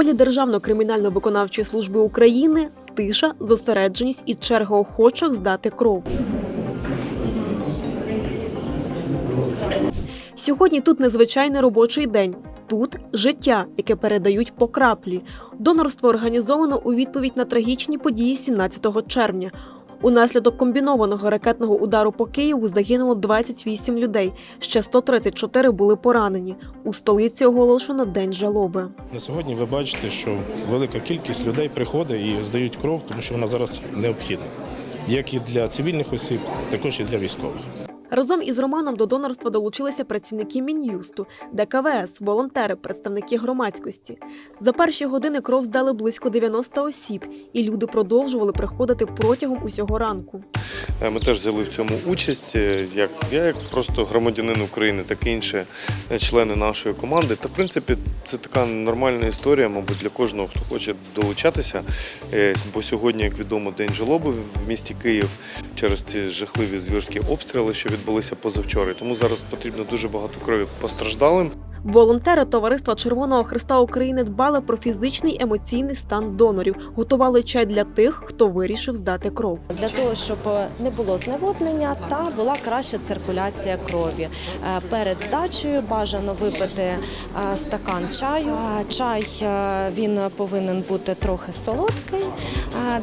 холі Державної кримінально-виконавчої служби України тиша, зосередженість і черга охочих здати кров. Сьогодні тут незвичайний робочий день. Тут життя, яке передають по краплі. Донорство організовано у відповідь на трагічні події 17 червня. Унаслідок комбінованого ракетного удару по Києву загинуло 28 людей. Ще 134 були поранені. У столиці оголошено день жалоби. На сьогодні ви бачите, що велика кількість людей приходить і здають кров, тому що вона зараз необхідна. Як і для цивільних осіб, також і для військових. Разом із Романом до донорства долучилися працівники Мін'юсту, ДКВС, волонтери, представники громадськості. За перші години кров здали близько 90 осіб, і люди продовжували приходити протягом усього ранку. Е, Ми теж взяли в цьому участь. е, Як я, як просто громадянин України, так і інші е, члени нашої команди. Та в принципі це така нормальна історія, мабуть, для кожного, хто хоче долучатися. Бо сьогодні, як відомо, день жалоби в місті Київ через ці жахливі звірські обстріли, що відбулися позавчора. Тому зараз потрібно дуже багато крові постраждалим. Волонтери Товариства Червоного Христа України дбали про фізичний емоційний стан донорів, готували чай для тих, хто вирішив здати кров. для того, щоб не було зневоднення та була краща циркуляція крові. Е, Перед здачею бажано випити е, стакан чаю. Е, Чай він повинен бути трохи солодкий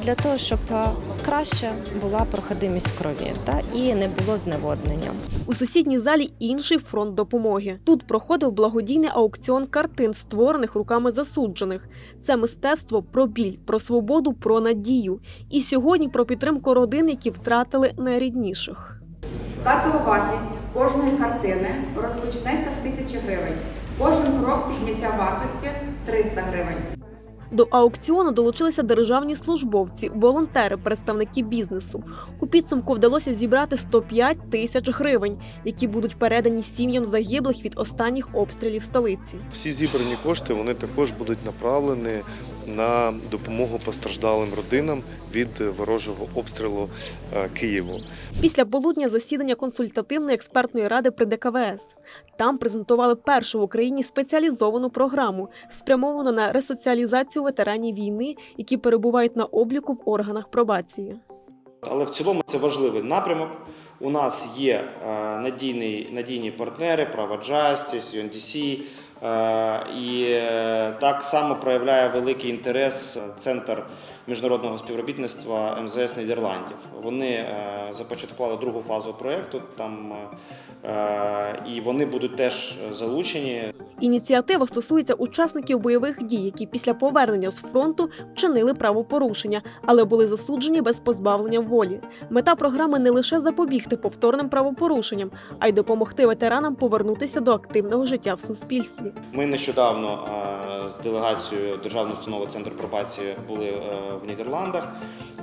для того, щоб е, краще була проходимість крові та і не було зневоднення. У сусідній залі інший фронт допомоги. Тут проходив благодійний аукціон картин, створених руками засуджених. Це мистецтво про біль, про свободу, про надію. І сьогодні про підтримку родин, які втратили найрідніших. Стартова вартість кожної картини розпочнеться з тисячі гривень. Кожен крок підняття вартості 300 гривень. До аукціону долучилися державні службовці, волонтери, представники бізнесу. У підсумку вдалося зібрати 105 тисяч гривень, які будуть передані сім'ям загиблих від останніх обстрілів столиці. Всі зібрані кошти вони також будуть направлені на допомогу постраждалим родинам від ворожого обстрілу е, Києву. Після полудня засідання консультативної експертної ради при ДКВС. Там презентували першу в Україні спеціалізовану програму, спрямовану на ресоціалізацію ветеранів війни, які перебувають на обліку в органах пробації. Але в цілому це важливий напрямок. У нас є е, надійні, надійні партнери, Права Justice, UNDC, і е, так само проявляє великий інтерес Центр міжнародного співробітництва МЗС Нідерландів. Вони е, започаткували другу фазу проєкту, там, е, і вони будуть теж залучені. Ініціатива стосується учасників бойових дій, які після повернення з фронту вчинили правопорушення, але були засуджені без позбавлення волі. Мета програми не лише запобігти повторним правопорушенням, а й допомогти ветеранам повернутися до активного життя в суспільстві. Ми нещодавно е, з делегацією Державної установи Центр пробації були е, в Нідерландах,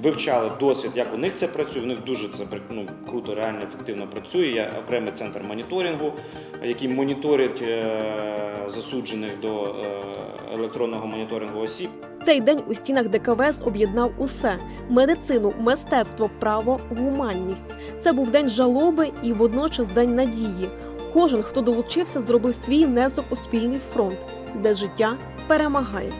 вивчали досвід, як у них це працює. У них дуже це ну, круто, реально ефективно працює. Є окремий центр моніторингу, який моніторить е, засуджених до електронного моніторингу осіб. Цей день у стінах ДКВС об'єднав усе: медицину, мистецтво, право, гуманність. Це був день жалоби і водночас день надії. Кожен, хто долучився, зробив свій внесок у спільний фронт, де життя перемагає.